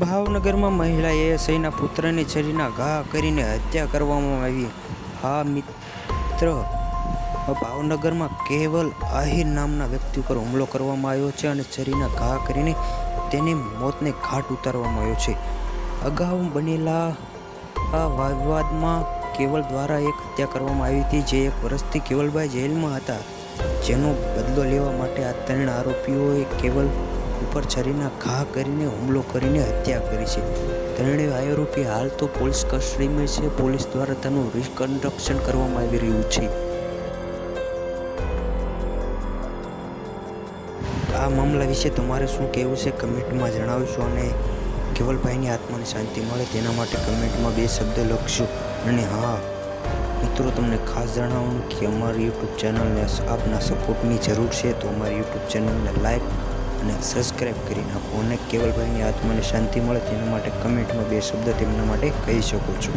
ભાવનગરમાં મહિલાએ સહીના પુત્રની છરીના ઘા કરીને હત્યા કરવામાં આવી. હા, મિત્ર. ભાવનગરમાં કેવલ આહિર નામના વ્યક્તિ ઉપર હુમલો કરવામાં આવ્યો છે અને છરીના ઘા કરીને તેની મોતને ઘાટ ઉતારવામાં આવ્યો છે. અગાઉ બનેલા આ વિવાદમાં કેવલ દ્વારા એક હત્યા કરવામાં આવી હતી, જે એક વર્ષથી કેવલભાઈ જેલમાં હતા. જેનો બદલો લેવા માટે આ ત્રણ આરોપીઓએ કેવલ ઉપર છરીના ઘા કરીને હુમલો કરીને હત્યા કરી છે. ત્રણેય આરોપી હાલ તો પોલીસ કસ્ટડીમાં છે. પોલીસ દ્વારા તેનું રિકન્સ્ટ્રક્શન કરવામાં આવી રહ્યું છે. આ મામલા વિશે તમારે શું કહેવું છે? કમેન્ટમાં જણાવશો અને કેવલભાઈની આત્માને શાંતિ મળે તેના માટે કમેન્ટમાં બે શબ્દ લખશો. અને હા મિત્રો, તમને ખાસ જણાવવાનું કે અમારી યુટ્યુબ ચેનલને આપના સપોર્ટની જરૂર છે. તો અમારી યુટ્યુબ ચેનલને લાઈક અને સબસ્ક્રાઈબ કરી નાખો અને કેવલભાઈની આત્માને શાંતિ મળે તેના માટે કમેન્ટમાં બે શબ્દ તેમના માટે કહી શકો છો.